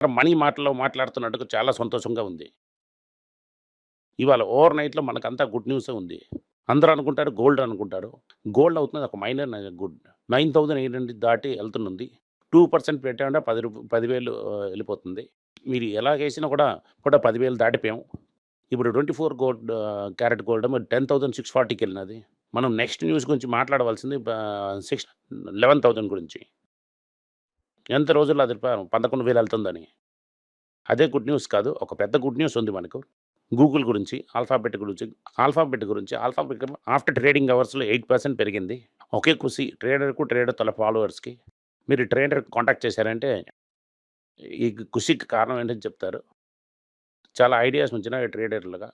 Money మాటల్లో మాట్లాడుతున్నట్టుగా చాలా సంతోషంగా ఉంది. ఇవాళ ఓవర్ నైట్‌లో మనకంతా గుడ్ న్యూసే ఉంది. అందరూ అనుకుంటారు గోల్డ్ అనుకుంటారు. గోల్డ్ అవుతున్నది ఒక minor good nine thousand eight hundred దాటి వెళ్తున్నది టూ పర్సెంట్ పెట్టామంటే పది రూప 10,000 ఆహ్, ఎళ్ళిపోతుంది. మీరు ఎలాగేసినా కూడా, కూడా పదివేలు దాటిపోయాం. ఇప్పుడు 24 గోల్డ్ క్యారెట్ గోల్డ్ ఏమో 10,640కెళ్ళినది. మనం నెక్స్ట్ న్యూస్ గురించి మాట్లాడవలసింది సిక్స్ లెవెన్ థౌజండ్ గురించి. ఎంత రోజుల్లో అది పదకొండు వేలు వెళ్తుందని అదే గుడ్ న్యూస్ కాదు. ఒక పెద్ద గుడ్ న్యూస్ ఉంది మనకు. గూగుల్ గురించి, ఆల్ఫాబెట్ గురించి. ఆల్ఫాబెట్ గురించి ఆల్ఫాబెట్ ఆఫ్టర్ ట్రేడింగ్ అవర్స్‌లో ఎయిట్ పర్సెంట్ పెరిగింది. ఒకే కుసి ట్రేడర్‌కు, ట్రేడర్ తల ఫాలోవర్స్‌కి. మీరు ట్రేడర్ కాంటాక్ట్ చేశారంటే ఈ కుషికి కారణం ఏంటని చెప్తారు. చాలా ఐడియాస్ ఉంచిన ట్రేడర్‌లుగా.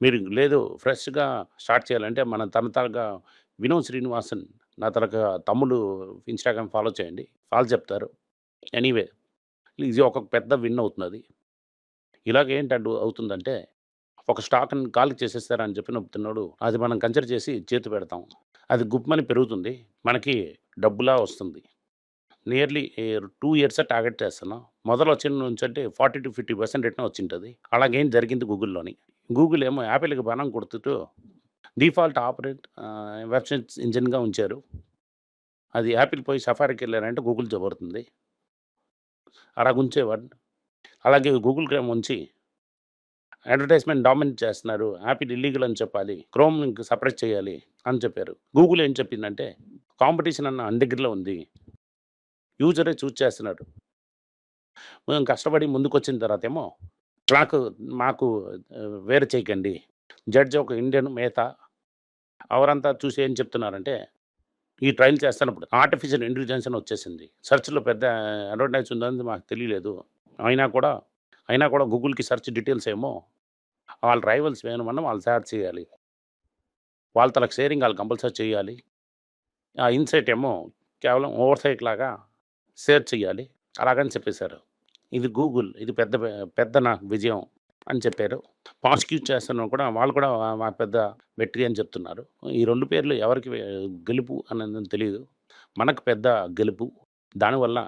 మీరు లేదు ఫ్రెష్‌గా స్టార్ట్ చేయాలంటే మన తరతరగా వినోద్ శ్రీనివాసన్ నా తరగా తమ్ముడు ఇన్‌స్టాగ్రామ్ ఫాలో చేయండి. ఫాలో చెప్తారు. ఎనీవే ఇది ఒక పెద్ద విన్ అవుతున్నది. ఇలాగ ఏంటంటు అవుతుందంటే ఒక స్టాక్‌ని కాలికి చేసేస్తారని చెప్పి నొప్పుతున్నాడు అది మనం కన్సిడర్ చేసి చేతి పెడతాం. అది గుప్పమని పెరుగుతుంది. మనకి డబ్బులా వస్తుంది. నియర్లీ టూ ఇయర్స్ టార్గెట్ చేస్తున్నాం. మొదలు వచ్చిన నుంచి అంటే 40-50% రిటర్న్ వచ్చింటుంది అలాగేం జరిగింది గూగుల్‌లోని. గూగుల్ ఏమో యాపిల్‌కి బాణం కొడుతూ డిఫాల్ట్ ఆపరేట్ వెబ్సైట్స్ ఇంజిన్‌గా ఉంచారు. అది యాపిల్ పోయి సఫారీకి వెళ్ళారంటే గూగుల్ చెబుతుంది అలా ఉంచేవాడు అలాగే గూగుల్ క్రేమ్ ఉంచి అడ్వర్టైజ్‌మెంట్ డామినేట్ చేస్తున్నారు. యాపిల్ ఇల్లీగల్ అని చెప్పాలి. క్రోమ్ సపరేట్ చేయాలి అని చెప్పారు. గూగుల్ ఏం చెప్పిందంటే కాంపిటీషన్ అన్న మన దగ్గరలో ఉంది. యూజరే చూజ్ చేస్తున్నాడు. మేము కష్టపడి ముందుకొచ్చిన తర్వాతేమో నాకు మాకు వేరు చేయకండి. జడ్జ్ ఒక ఇండియన్ మేత అవరంతా చూసి ఏం చెప్తున్నారంటే ఈ ట్రయల్ చేస్తున్నప్పుడు ఆర్టిఫిషియల్ ఇంటెలిజెన్స్ అని వచ్చేసింది. సెర్చ్‌లో పెద్ద అడ్వర్టైజ్ ఉందని మాకు తెలియలేదు. అయినా కూడా అయినా కూడా గూగుల్‌కి సెర్చ్ డీటెయిల్స్ ఏమో వాళ్ళ రైవల్స్ వేయమన్నా వాళ్ళు షేర్ చేయాలి. వాళ్ళ తలకు షేరింగ్ వాళ్ళు కంపల్సరీ చేయాలి. ఆ ఇన్‌సైట్ ఏమో కేవలం ఓవర్‌సైట్ లాగా షేర్ చేయాలి. అలాగని చెప్పేసారు. ఇది గూగుల్. ఇది పెద్ద పెద్ద నాకు విజయం అని చెప్పారు. ప్రాసిక్యూట్ చేస్తున్నా కూడా వాళ్ళు కూడా మా పెద్ద విక్టరీ అని చెప్తున్నారు. ఈ రెండు పేర్లు ఎవరికి గెలుపు అనేది తెలియదు మనకు పెద్ద గెలుపు. దానివల్ల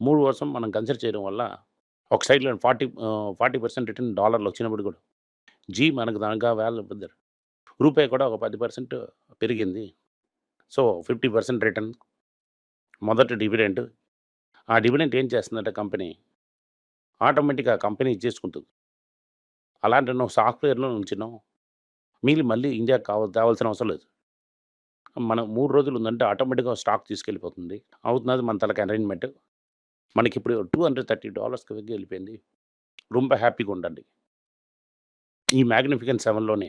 మూడు వర్షం మనం కన్సిడర్ చేయడం వల్ల ఒక సైడ్‌లో ఫార్టీ ఫార్టీ పర్సెంట్ రిటర్న్ డాలర్లు వచ్చినప్పుడు కూడా జీ మనకు దానిగా వాల్యూ పెద్దారు రూపాయి కూడా ఒక 10% పెరిగింది. So 50% return. మొదటి డివిడెంట్ ఆ డివిడెంట్ ఏం చేస్తుందంటే కంపెనీ ఆటోమేటిక్‌గా కంపెనీ ఇచ్చేసుకుంటుంది. అలాంటి నువ్వు సాఫ్ట్‌వేర్‌లో ఉంచినావు. మీరు మళ్ళీ ఇండియాకి కావ తేవాల్సిన అవసరం లేదు. మనం మూడు రోజులు ఉందంటే ఆటోమేటిక్‌గా స్టాక్ తీసుకెళ్ళిపోతుంది. అవుతున్నది మన తలకి అరేంజ్‌మెంట్. మనకిప్పుడు $230కి వరకు వెళ్ళిపోయింది. రొంబ హ్యాపీగా ఉండండి. ఈ మ్యాగ్నిఫికెంట్ సెవెన్లోనే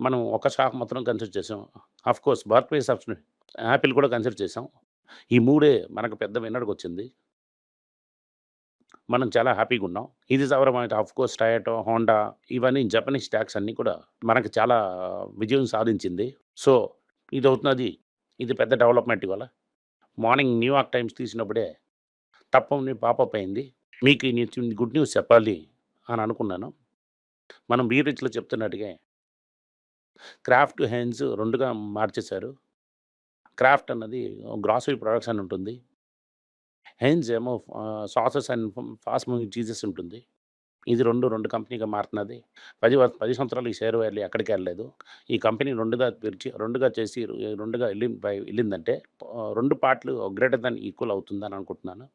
మనం ఒక స్టాక్ మాత్రం కన్సిడర్ చేసాం. Of course birth place option Apple కూడా కన్సిడర్ చేసాం. ఈ మూడే మనకు పెద్ద విన్నర్‌గొచ్చింది. మనం చాలా హ్యాపీగా ఉన్నాం. ఇది సవర ఆఫ్ కోర్స్ టయాటో హోండా ఇవన్నీ జపనీస్ ట్యాక్స్ అన్నీ కూడా మనకు చాలా విజయం సాధించింది. సో ఇది అవుతున్నది ఇది పెద్ద డెవలప్‌మెంట్ ఇవాళ. మార్నింగ్ న్యూయార్క్ టైమ్స్ తీసినప్పుడే తప్పని పాపప్ అయింది. మీకు న్యూస్ గుడ్ న్యూస్ చెప్పాలి అని అనుకున్నాను. మనం బీరిచ్లో చెప్తున్నట్టుగా క్రాఫ్ట్, హ్యాండ్స్ రెండుగా మార్చేశారు. క్రాఫ్ట్ అన్నది గ్రాసరీ ప్రొడక్ట్స్ అని ఉంటుంది. హెయిన్స్ ఏమో sauces and fast moving cheeses ఉంటుంది. ఇది 2, 2 కంపెనీగా మారుతున్నది. పది పది సంవత్సరాలు ఈ షేర్ వాల్యూ ఎక్కడికి వెళ్ళలేదు ఈ కంపెనీ రెండుగా పిలిచి రెండుగా చేసి రెండుగా వెళ్ళి వెళ్ళిందంటే రెండు పార్ట్‌లు గ్రేటర్ దాన్ ఈక్వల్ అవుతుందని అనుకుంటున్నాను.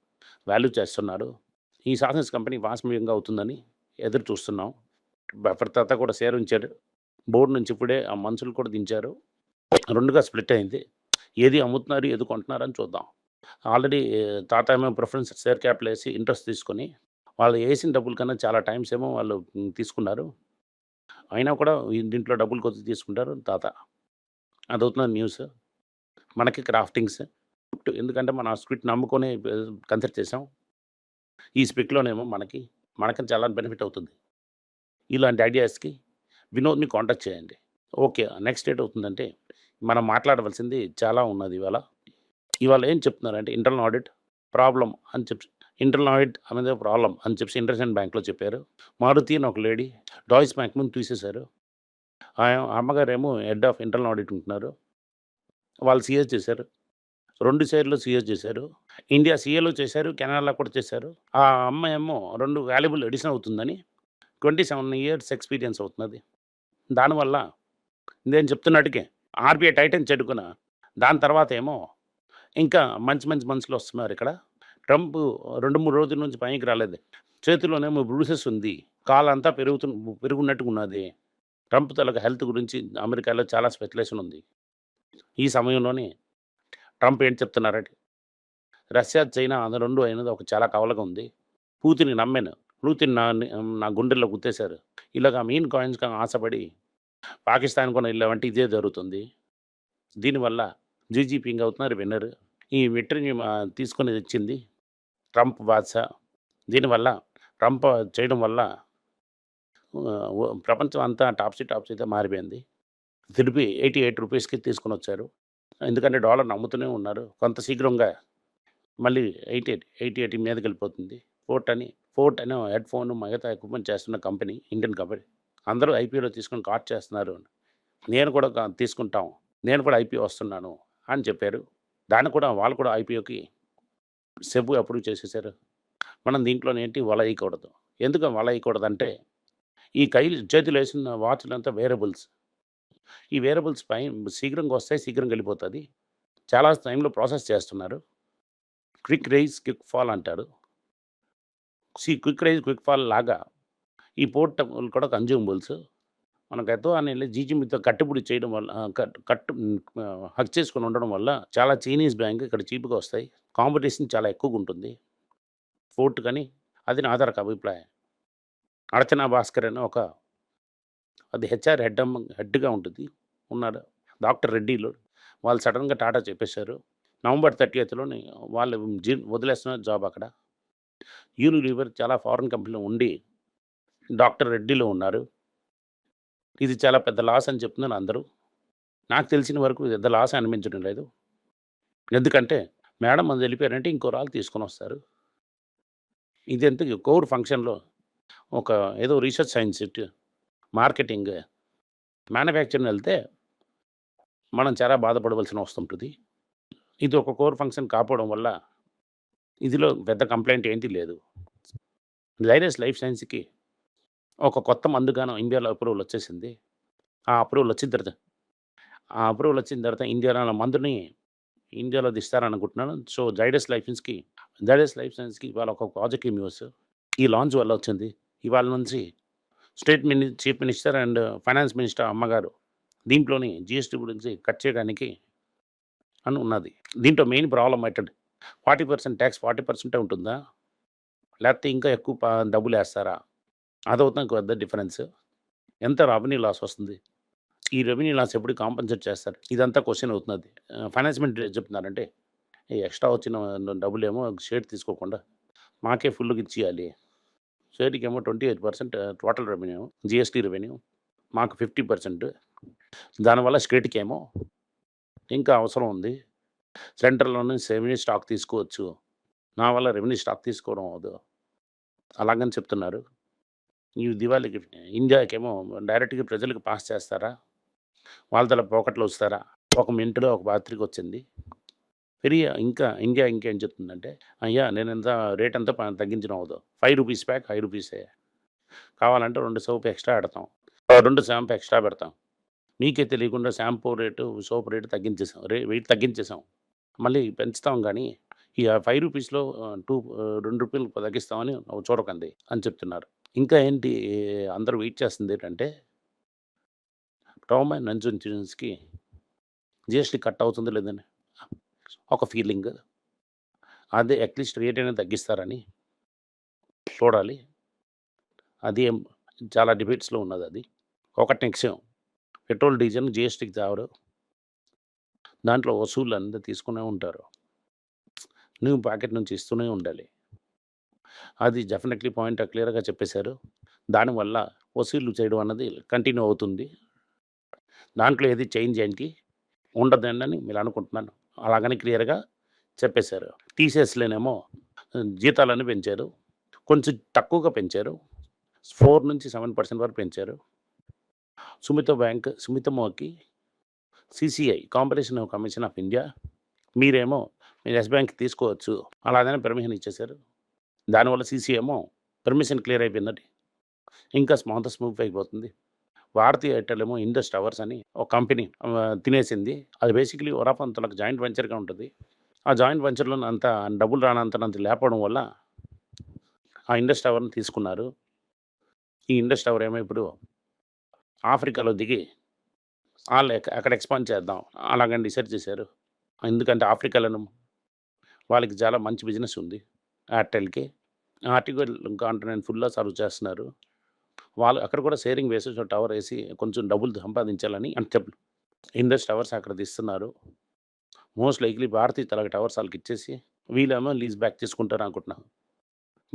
వాల్యూ చేస్తున్నారు. ఈ సాసెస్ కంపెనీ ఫాస్ట్ మూవింగ్‌గా అవుతుందని ఎదురు చూస్తున్నాం. బఫర్ తాత కూడా షేర్ ఉంచారు బోర్డు నుంచి ఇప్పుడే ఆ మనుషులు కూడా దించారు. రెండుగా స్ప్లిట్ అయింది. ఏది అమ్ముతున్నారు, ఏది కొంటున్నారని చూద్దాం. ఆల్రెడీ తాత ఏమో ప్రిఫరెన్స్ షేర్ క్యాపిటల్ వేసి ఇంట్రెస్ట్ తీసుకొని వాళ్ళు వేసిన డబ్బుల కన్నా చాలా టైమ్స్ ఏమో వాళ్ళు తీసుకున్నారు. అయినా కూడా దీంట్లో డబ్బులు కొద్ది తీసుకుంటారు తాత. అదవుతున్నది న్యూస్. మనకి క్రాఫ్టింగ్స్. ఎందుకంటే మనం ఆ స్క్రిప్ట్ నమ్ముకొని కన్సిడర్ చేసాం. ఈ స్పిక్లోనేమో మనకి మనకి చాలా బెనిఫిట్ అవుతుంది. ఇలాంటి ఐడియాస్‌కి వినోద్‌ని కాంటాక్ట్ చేయండి. ఓకే. నెక్స్ట్ ఏటవుతుందంటే మనం మాట్లాడవలసింది చాలా ఉన్నది ఇవాళ. ఇవాళ ఏం చెప్తున్నారంటే ఇంటర్నల్ ఆడిట్ ప్రాబ్లమ్ అని చెప్పి ఇంటర్నల్ ఆడిట్ అనేది ప్రాబ్లమ్ అని చెప్పి ఇంటర్సెంట్ బ్యాంక్‌లో చెప్పారు. మారుతి అని ఒక లేడీ డాయిస్ బ్యాంక్ ముందు తీసేశారు. ఆయ అమ్మగారేమో హెడ్ ఆఫ్ ఇంటర్నల్ ఆడిట్ ఉంటున్నారు. వాళ్ళు సీఎస్ చేశారు. రెండు షేర్లు సీఎస్ చేశారు ఇండియా సీఏలో చేశారు కెనడాలో కూడా చేశారు ఆ అమ్మాయి ఏమో రెండు వాల్యుబుల్ ఎడిషన్ అవుతుందని ట్వంటీ సెవెన్ ఇయర్స్ ఎక్స్పీరియన్స్ అవుతున్నది దానివల్ల నేను చెప్తున్నట్టుకే ఆర్బీఐ టైటన్ చెడుకున్న దాని తర్వాత ఏమో ఇంకా మంచి మంచి మనుషులు వస్తున్నారు ఇక్కడ. ట్రంప్ రెండు మూడు రోజుల నుంచి పైకి రాలేదు. చేతిలోనేమో బ్రూసెస్ ఉంది. కాలంతా పెరుగుతు పెరుగున్నట్టుగా ఉన్నది ట్రంప్ తలకు హెల్త్ గురించి అమెరికాలో చాలా స్పెక్యులేషన్ ఉంది. ఈ సమయంలోనే ట్రంప్ ఏంటి చెప్తున్నారంటే రష్యా చైనా అది రెండు అయినది ఒక చాలా కవలగా ఉంది. పూతిని నమ్మాను. పూతిని నా నా గుండెల్లో గుర్తేశారు ఇలాగ మెయిన్ కాయిన్స్గా ఆశపడి పాకిస్తాన్ కూడా వెళ్ళామంటే ఇదే జరుగుతుంది. దీనివల్ల జీజీపింగ్ అవుతున్నారు విన్నర్. ఈ విక్టరీని తీసుకొని వచ్చింది ట్రంప్ బాద్షా. దీనివల్ల ట్రంప్ చేయడం వల్ల ప్రపంచం అంతా టాప్సీ టాప్సీ అయితే మారిపోయింది. తిరిపి ఎయిటీ ఎయిట్ రూపీస్కి తీసుకొని వచ్చారు. ఎందుకంటే డాలర్ నమ్ముతూనే ఉన్నారు. కొంత శీఘ్రంగా మళ్ళీ ఎయిటీ ఎయిట్ ఎయిటీ ఎయిట్ మీదకి వెళ్ళిపోతుంది. ఫోర్ట్ అని ఫోర్ట్ అనే హెడ్ ఫోన్ మిగతా ఎక్విప్మెంట్ చేస్తున్న కంపెనీ ఇండియన్ కంపెనీ. అందరూ ఐపీఓలో తీసుకొని కార్డ్ చేస్తున్నారు. నేను కూడా తీసుకుంటాం. నేను కూడా ఐపీఓ వస్తున్నాను. అని చెప్పారు. దాన్ని కూడా వాళ్ళు కూడా ఐపీఓకి సెబ్ అప్రూవ్ చేసేసారు. మనం దీంట్లో ఏంటి? వల వేయకూడదు. ఎందుకు వల వేయకూడదు అంటే ఈ కై చేతులు వేసిన వాచ్లు అంతా వేరబుల్స్. ఈ వేరబుల్స్ పై శీఘ్రంగా వస్తాయి శీఘ్రంగా వెళ్ళిపోతుంది. చాలా టైంలో ప్రాసెస్ చేస్తున్నారు. క్విక్ రైజ్ క్విక్ ఫాల్ అంటారు. సి క్విక్ రైజ్ క్విక్ ఫాల్ లాగా ఈ పోర్టబుల్ కూడా కన్జ్యూమబుల్స్ మనకు ఎంతో అని జీజీమితో కట్టుబడి చేయడం వల్ల కట్- కట్టు హక్ చేసుకొని ఉండడం వల్ల చాలా చైనీస్ బ్యాంక్ ఇక్కడ చీప్గా వస్తాయి. కాంపిటీషన్ చాలా ఎక్కువగా ఉంటుంది. ఫోర్ట్ కానీ అది నా ఆధారక అభిప్రాయం. అర్చనా భాస్కర్ అని ఒక అది హెచ్ఆర్ హెడ్ హెడ్గా ఉంటుంది. ఉన్నాడు డాక్టర్ రెడ్డిలో. వాళ్ళు సడన్గా టాటా చెప్పేశారు. నవంబర్ థర్టీ ఎయిత్లోని వాళ్ళు జీ వదిలేస్తున్నారు జాబ్ అక్కడ. యూనిలీవర్ చాలా ఫారెన్ కంపెనీలో ఉండి డాక్టర్ రెడ్డిలో ఉన్నారు. ఇది చాలా పెద్ద లాస్ అని చెప్తున్నారు అందరూ. నాకు తెలిసిన వరకు పెద్ద లాస్ అనిపించడం లేదు. ఎందుకంటే మేడం అది వెళ్ళిపోయారంటే ఇంకో రాళ్ళు తీసుకొని వస్తారు. ఇది ఎంత కోవిడ్ ఫంక్షన్లో ఒక ఏదో రీసెర్చ్ సైన్స్ మార్కెటింగ్ మ్యానుఫ్యాక్చరింగ్ వెళ్తే మనం చాలా బాధపడవలసిన వస్తుంటుంది ఇది ఒక కోర్ ఫంక్షన్ కాపోవడం వల్ల ఇదిలో పెద్ద కంప్లైంట్ ఏంటి లేదు. జైరస్ లైఫ్ సైన్స్కి ఒక కొత్త మందుగానం ఇండియాలో అప్రూవల్ వచ్చేసింది. ఆ అప్రూవల్ వచ్చిన తర్వాత ఆ అప్రూవల్ వచ్చిన తర్వాత ఇండియాలో మందుని ఇండియాలో తీస్తారనుకుంటున్నాను. సో జైడస్ లైఫ్ సైన్స్కి జైడస్ లైఫ్ సైన్స్కి ఇవాళ ఒక పాజిటివ్ న్యూస్ ఈ లాంచ్ వల్ల వచ్చింది. ఇవాళ నుంచి state mini chief minister and finance minister అమ్మగారు దీంట్లోని జిఎస్టీ గురించి కట్ చేయడానికి అని ఉన్నది. దీంట్లో మెయిన్ ప్రాబ్లం ఏంటంటే ఫార్టీ పర్సెంట్ ట్యాక్స్ ఫార్టీ పర్సెంటే ఉంటుందా? లేకపోతే ఇంకా ఎక్కువ డబ్బులు వేస్తారా? అదవుతుంది పెద్ద డిఫరెన్స్. ఎంత రెవెన్యూ లాస్ వస్తుంది? ఈ రెవెన్యూ లాస్ ఎప్పుడు కాంపన్సేట్ చేస్తారు? ఇదంతా క్వశ్చన్ అవుతున్నది. ఫైనాన్స్ మినిస్టర్ చెప్తున్నారంటే ఎక్స్ట్రా వచ్చిన డబ్బులు ఏమో షేర్ తీసుకోకుండా మాకే ఫుల్గా ఇచ్చేయాలి. షేర్కి ఏమో twenty eight percent total revenue GST revenue మాకు ఫిఫ్టీ పర్సెంట్. దానివల్ల స్టేట్కి ఏమో ఇంకా అవసరం ఉంది. సెంట్రల్లోనే రెవెన్యూ స్టాక్ తీసుకోవచ్చు. నా వల్ల రెవెన్యూ స్టాక్ తీసుకోవడం అవదు అలాగని చెప్తున్నారు. ఈ దివాళీకి ఇండియాకేమో డైరెక్ట్గా ప్రజలకు పాస్ చేస్తారా? వాళ్ళ తల పోకట్లు వస్తారా? ఒక మినిట్లో ఒక బాత్రికి వచ్చింది. పెరిగి ఇంకా ఇండియా ఇంకేం చెప్తుందంటే అయ్యా నేను ఎంత రేట్ అంతా తగ్గించడం అవదు ఫైవ్ రూపీస్ ప్యాక్ ఫైవ్ రూపీసే కావాలంటే రెండు సోప్ ఎక్స్ట్రా పెడతాం. రెండు షాంపూ ఎక్స్ట్రా పెడతాం. మీకే తెలియకుండా షాంపూ రేటు సోప్ రేటు తగ్గించేసాం. రే వెయిట్ తగ్గించేసాం. మళ్ళీ పెంచుతాం కానీ ఈ ఫైవ్ రూపీస్లో టూ రెండు రూపీలు తగ్గిస్తామని చూడకండి అని చెప్తున్నారు. ఇంకా ఏంటి అందరూ వెయిట్ చేస్తుంది ఏంటంటే టర్మ్ అండ్ నన్స్ ఇన్సూరెన్స్కి జిఎస్టీ కట్ అవుతుంది లేదని ఒక ఫీలింగ్. అదే అట్లీస్ట్ రేట్ అయినా తగ్గిస్తారని చూడాలి. అది ఏం చాలా డిబేట్స్లో ఉన్నది అది. ఒకటి విషయం పెట్రోల్ డీజిల్ జిఎస్టీకి తేవరు దాంట్లో వసూళ్ళు అంతా తీసుకునే ఉంటారు. నువ్వు ప్యాకెట్ నుంచి ఇస్తూనే ఉండాలి. అది డెఫినెట్లీ పాయింట్ క్లియర్గా చెప్పేశారు. దానివల్ల వసూలు చేయడం అన్నది కంటిన్యూ అవుతుంది. దాంట్లో ఏది చేంజ్ ఏంటి ఉండదని అని మీరు అనుకుంటున్నాను. అలాగని క్లియర్గా చెప్పేశారు. టీసీఎస్లోనేమో జీతాలను పెంచారు. కొంచెం తక్కువగా పెంచారు. ఫోర్ నుంచి సెవెన్ పర్సెంట్ వరకు పెంచారు. సుమిత bank సుమితమోకి CCI competition commission of India మీరేమో మీరు ఎస్ బ్యాంక్ తీసుకోవచ్చు. అలాగనే పర్మిషన్ ఇచ్చేశారు. దానివల్ల సీసీ ఏమో పర్మిషన్ క్లియర్ అయిపోయిందండి. ఇంకా స్మాంత స్మూత్ అయిపోతుంది. భారతీ ఎయిర్టెల్ ఏమో ఇండస్ టవర్స్ అని ఒక కంపెనీ తినేసింది. అది బేసికలీ ఒరాపంతలకు జాయింట్ వెంచర్గా ఉంటుంది. ఆ జాయింట్ వెంచర్లో అంత డబ్బులు రానంతనంత లేపడం వల్ల ఆ ఇండస్ టవర్ని తీసుకున్నారు. ఈ ఇండస్ టవర్ ఏమో ఇప్పుడు ఆఫ్రికాలో దిగి వాళ్ళు అక్కడ ఎక్స్పాండ్ చేద్దాం. అలాగని రీసెర్చ్ చేశారు. ఎందుకంటే ఆఫ్రికాలో వాళ్ళకి చాలా మంచి బిజినెస్ ఉంది. ఎయిర్టెల్కి. ఆర్టికల్ కాంటినెంట్ ఫుల్గా సర్వ్ చేస్తున్నారు. వాళ్ళు అక్కడ కూడా షేరింగ్ వేసి టవర్ వేసి కొంచెం డబ్బులు సంపాదించాలని అంటే చెప్పు. ఇండస్ టవర్స్ అక్కడ తీస్తున్నారు. మోస్ట్ లైక్లీ భారతీయ తలగ టవర్స్ వాళ్ళకి ఇచ్చేసి వీళ్ళేమో లీజ్ బ్యాక్ తీసుకుంటారు అనుకుంటున్నాను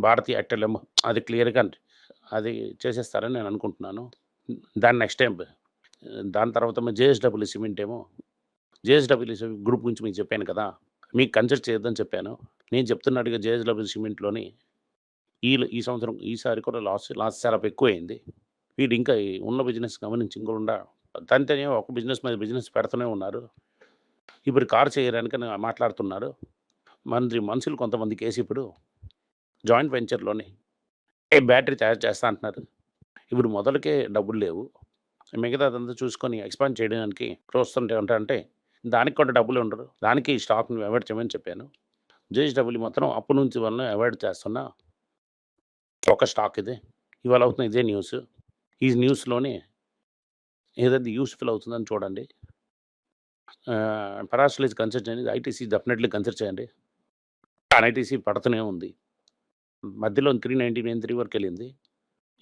భారతీయ ఎయిర్టెల్ అది క్లియర్గా అది చేసేస్తారని నేను అనుకుంటున్నాను. దాని నెక్స్ట్ టైం దాని తర్వాత జేఎస్డబ్ల్యూ సిమెంట్ ఏమో. జేఎస్డబ్ల్యూ గ్రూప్ గురించి మీకు చెప్పాను కదా. మీకు కన్సిడర్ చేయొద్దని చెప్పాను. నేను చెప్తున్నట్టుగా జేఎస్డబ్ల్యూ సిమెంట్లోని ఈ ఈ సంవత్సరం ఈసారి కూడా లాస్ లాస్ చాలా ఎక్కువైంది. వీడు ఇంకా ఉన్న బిజినెస్ గమనించి ఇంకోకుండా దానితోనే ఒక బిజినెస్ మీద బిజినెస్ పెడుతూనే ఉన్నారు. ఇప్పుడు కార్ చేయడానికి మాట్లాడుతున్నారు. మంత్రి మనుషులు కొంతమంది కేసు ఇప్పుడు జాయింట్ వెంచర్లోని ఏ బ్యాటరీ తయారు చేస్తా అంటున్నారు. ఇప్పుడు మొదలకే డబ్బులు లేవు. మిగతాదంతా చూసుకొని ఎక్స్పాండ్ చేయడానికి చూస్తుంటే అంటే దానికి కూడా డబ్బులు ఉండరు. దానికి ఈ స్టాక్ని అవాయిడ్ చేయమని చెప్పాను. జేఎస్డబ్ల్యూ మొత్తం అప్పు నుంచి వలన అవాయిడ్ చేస్తున్నా ఒక స్టాక్ ఇది. ఇవాళ అవుతున్న ఇదే న్యూస్. ఈ న్యూస్లోనే ఏదైతే యూస్ఫుల్ అవుతుందని చూడండి. పరాస్టలైజ్ కన్సిడర్ చేయండి. ఐటీసీ డెఫినెట్లీ కన్సిడర్ చేయండి. ఐటీసీ పడుతూనే ఉంది. మధ్యలో త్రీ నైంటీ నైన్ త్రీ వరకు వెళ్ళింది.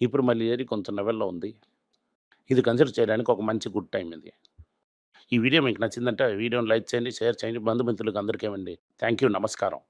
ఇప్పుడు మళ్ళీ ఏరి కొంత లెవెల్లో ఉంది. ఇది కన్సిడర్ చేయడానికి ఒక మంచి గుడ్ టైం ఇది. ఈ వీడియో మీకు నచ్చిందంటే వీడియోని లైక్ చేయండి షేర్ చేయండి. బంధుమిత్రులకు అందరికీ ఇవ్వండి. థ్యాంక్ యూ నమస్కారం.